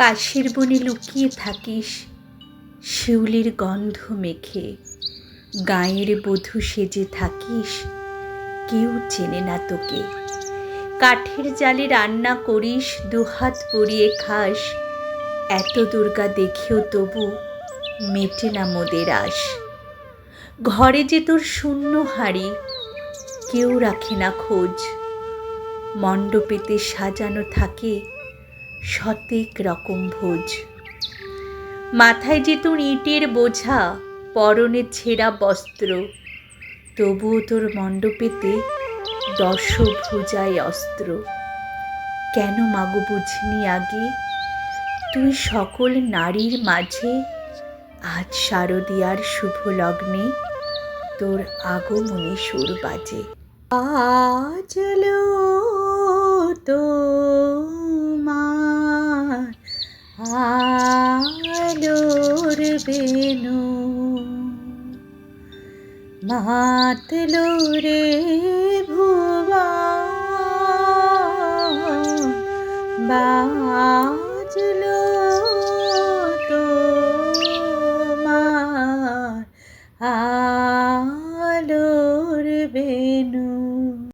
কাশের বনে লুকিয়ে থাকিস, শিউলির গন্ধ মেখে। গায়ের বধূ সেজে থাকিস, কেউ চেনে না তোকে। কাঠের জালে রান্না করিস, দুহাত পরিয়ে খাস। এত দুর্গা দেখেও তবু মেটে না মোদের আস ঘরে যে তোর শূন্য হাড়ি, কেউ রাখে না খোঁজ। মণ্ডপেতে সাজানো থাকে শতেক রকম ভোজ। মাথায় যে তোর ইটের বোঝা, পরনে ছেঁড়া বস্ত্র, তবুও তোর মণ্ডপেতে দশ ভুজায় অস্ত্র। কেন মাগো বুঝিনি আগে? তুই সকল নারীর মাঝে আজ শারদিয়ার শুভ লগ্নে তোর আগমনে সুর বাজে। আজলো তোমার আলোর বেনু মাতল রে ভুবা বাজল তোমার আলোর বেনু